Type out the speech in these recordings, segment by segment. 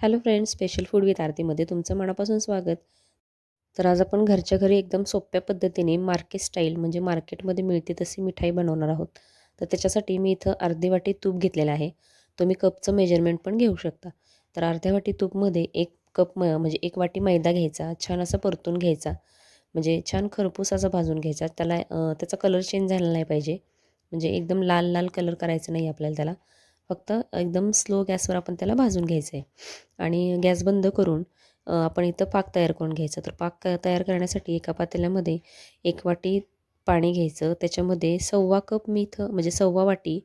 Hello friends special food with आरतीमध्ये तुमचं मनापासून स्वागत. तर आज आपण घरच्या घरी एकदम सोप्या पद्धतीने मार्केट स्टाईल म्हणजे मार्केटमध्ये मिळते तशी मिठाई बनवणार आहोत. तर त्याच्यासाठी मी इथं अर्धी वाटी तूप घेतलेलं आहे. तुम्ही कपचं मेजरमेंट पण घेऊ शकता. तर अर्ध्या वाटी तूपमध्ये एक कप म म्हणजे एक वाटी मैदा घ्यायचा छान असा परतून घ्यायचा म्हणजे छान खरपूस असा भाजून घ्यायचा. त्याला त्याचा कलर चेंज झाला नाही पाहिजे. म्हणजे एकदम लाल लाल कलर करायचं नाही आपल्याला त्याला. फक्त एकदम स्लो गॅसवर आपण त्याला भाजून घ्यायचं आहे आणि गॅस बंद करून आपण इथं पाक तयार करून घ्यायचं. तर पाक तयार करण्यासाठी एका पातेल्यामध्ये एक वाटी पाणी घ्यायचं. त्याच्यामध्ये सव्वा कप मी इथं म्हणजे सव्वा वाटी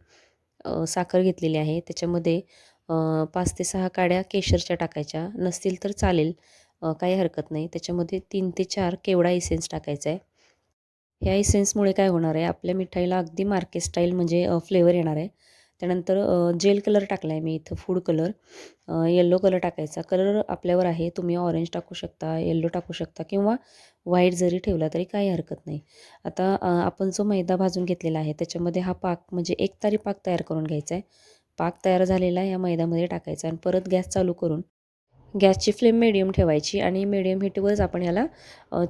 साखर घेतलेली आहे. त्याच्यामध्ये पाच ते सहा काड्या केशरच्या टाकायच्या. नसतील तर चालेल काही हरकत नाही. त्याच्यामध्ये तीन ते चार केवडा इसेन्स टाकायचा आहे ह्या इसेन्समुळे काय होणार आहे? आपल्या मिठाईला अगदी मार्केट स्टाईल म्हणजे फ्लेवर येणार आहे. त्यानंतर जेल कलर टाकला आहे मी इथं फूड कलर. येल्लो कलर टाकायचा. कलर आपल्यावर आहे तुम्ही ऑरेंज टाकू शकता येल्लो टाकू शकता किंवा व्हाईट जरी ठेवला तरी काही हरकत नाही. आता आपण जो मैदा भाजून घेतलेला आहे त्याच्यामध्ये हा पाक म्हणजे एक तारी पाक तयार करून घ्यायचा आहे पाक तयार झालेला या मैद्यामध्ये टाकायचा आणि परत गॅस चालू करून गॅसची फ्लेम मिडियम ठेवायची आणि मिडियम हीटवरच आपण ह्याला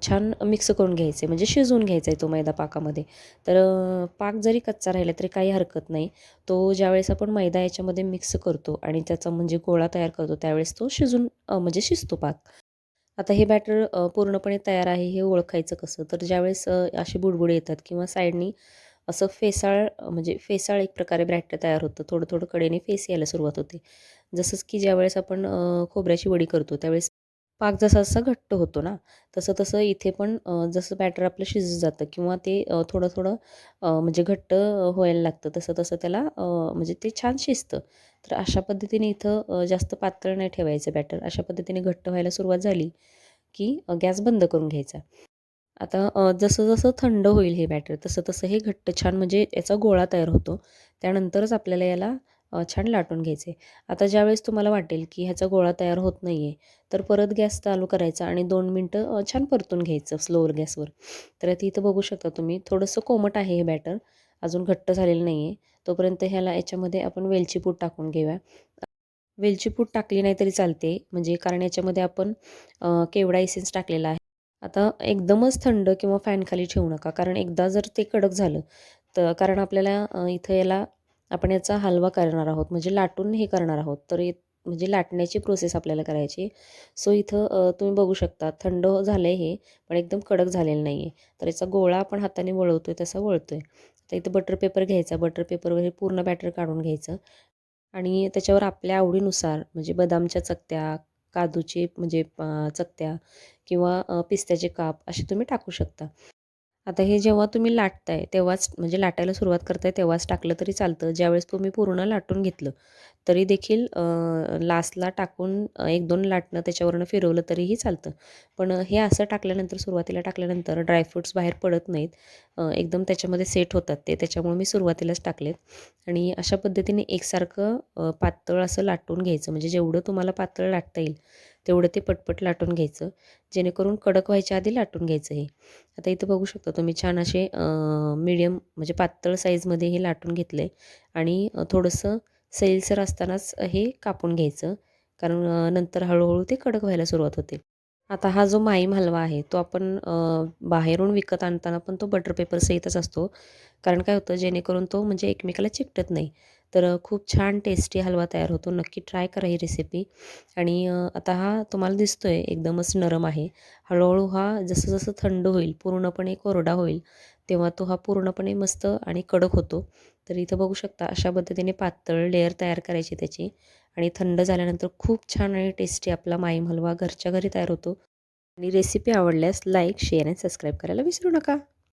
छान मिक्स करून घ्यायचे. म्हणजे शिजवून घ्यायचा आहे तो मैदा पाकामध्ये. तर पाक जरी कच्चा राहिला तरी काही हरकत नाही. तो ज्यावेळेस आपण मैदा याच्यामध्ये मिक्स करतो आणि त्याचा म्हणजे गोळा तयार करतो त्यावेळेस तो शिजून म्हणजे शिजतो पाक. आता हे बॅटर पूर्णपणे तयार आहे हे ओळखायचं कसं? तर ज्यावेळेस असे बुडबुडे येतात किंवा साईडनी असं फेसाळ म्हणजे फेसाळ एक प्रकारे ब्रॅटर तयार होतं. थोडं थोडं कडेने फेस यायला सुरुवात होते. जसंच की ज्यावेळेस आपण खोबऱ्याची वडी करतो त्यावेळेस पाक जसा जसा घट्ट होतो ना तसं तसं इथे पण जसं बॅटर आपलं शिजत जातं किंवा ते थोडं थोडं म्हणजे घट्ट व्हायला लागतं तसं तसं त्याला म्हणजे ते छान शिजतं. तर अशा पद्धतीने इथं जास्त पातळ नाही ठेवायचं बॅटर. अशा पद्धतीने घट्ट व्हायला सुरुवात झाली की गॅस बंद करून घ्यायचा. आता जसं जसं थंड होईल हे बॅटर तसं तसं हे घट्ट छान म्हणजे याचा गोळा तयार होतो. त्यानंतरच आपल्याला याला छान लाटून घ्यायचे. आता ज्यावेळेस तुम्हाला वाटेल की ह्याचा गोळा तयार होत नाही आहे तर परत गॅस चालू करायचा आणि दोन मिनटं छान परतून घ्यायचं स्लोवर गॅसवर. तर आता इथं बघू शकता तुम्ही थोडंसं कोमट आहे हे बॅटर अजून घट्ट झालेलं नाही आहे तोपर्यंत ह्याला याच्यामध्ये आपण वेलची पूड टाकून घेऊया. वेलची पूड टाकली नाही तरी चालते म्हणजे कारण याच्यामध्ये आपण केवडा एसेन्स टाकलेला आहे. आता एकदमच थंड किंवा फॅनखाली ठेवू नका कारण एकदा जर ते कडक झालं तर कारण आपल्याला इथं याला आपण याचा हलवा करणार आहोत म्हणजे लाटून हे करणार आहोत. तर म्हणजे लाटण्याची प्रोसेस आपल्याला करायची. सो इथं तुम्ही बघू शकता थंड झालं आहे हे पण एकदम कडक झालेलं नाही आहे तर याचा गोळा आपण हाताने वळवतो आहे तसा वळतो आहे तर इथं बटर पेपर घ्यायचा. बटर पेपरवर हे पूर्ण बॅटर काढून घ्यायचं. आणि त्याच्यावर आपल्या आवडीनुसार म्हणजे बदामच्या चकत्या काजूचे म्हणजे चकत्या किंवा पिस्त्याचे काप असे तुम्ही टाकू शकता. आता हे जेव्हा तुम्ही लाटताय तेव्हाच म्हणजे लाटायला सुरुवात करताय तेव्हाच टाकलं तरी चालतं. ज्यावेळेस तुम्ही पूर्ण लाटून घेतलं तरी देखील लास्टला टाकून एक दोन लाटणं त्याच्यावरनं फिरवलं तरीही चालतं. पण हे असं टाकल्यानंतर सुरुवातीला टाकल्यानंतर ड्रायफ्रूट्स बाहेर पडत नाहीत. एकदम त्याच्यामध्ये सेट होतात ते त्याच्यामुळे मी सुरुवातीलाच टाकलेत. आणि अशा पद्धतीने एकसारखं पातळ असं लाटून घ्यायचं. म्हणजे जेवढं तुम्हाला पातळ लाटता येईल तेवढं ते पटपट लाटून घ्यायचं. जेणेकरून कडक व्हायच्या आधी लाटून घ्यायचं हे. आता इथं बघू शकता तुम्ही छान असे मीडियम म्हणजे पातळ साईजमध्ये हे लाटून घेतलं आहे आणि थोडंसं सैलसर असतानाच हे कापून घ्यायचं. कारण नंतर हळूहळू ते कडक व्हायला सुरुवात होते. आता हा जो माईम हलवा आहे तो आपण बाहेरून विकत आणताना पण तो बटर पेपर सहितच असतो. कारण काय होतं जेणेकरून तो म्हणजे एकमेकाला चिकटत नाही. तर खूप छान टेस्टी हलवा तयार होतो. नक्की ट्राय करा ही रेसिपी आणि आता हा तुम्हाला दिसतो आहे एकदमच नरम आहे. हळूहळू हा जसं जसं थंड होईल पूर्णपणे कोरडा होईल तेव्हा तो हा पूर्णपणे मस्त आणि कडक होतो. तर इथं बघू शकता अशा पद्धतीने पातळ लेअर तयार करायची त्याची. आणि थंड झाल्यानंतर खूप छान आणि टेस्टी आपला माईम हलवा घरच्या घरी तयार होतो. आणि रेसिपी आवडल्यास लाईक शेअर आणि सबस्क्राईब करायला विसरू नका.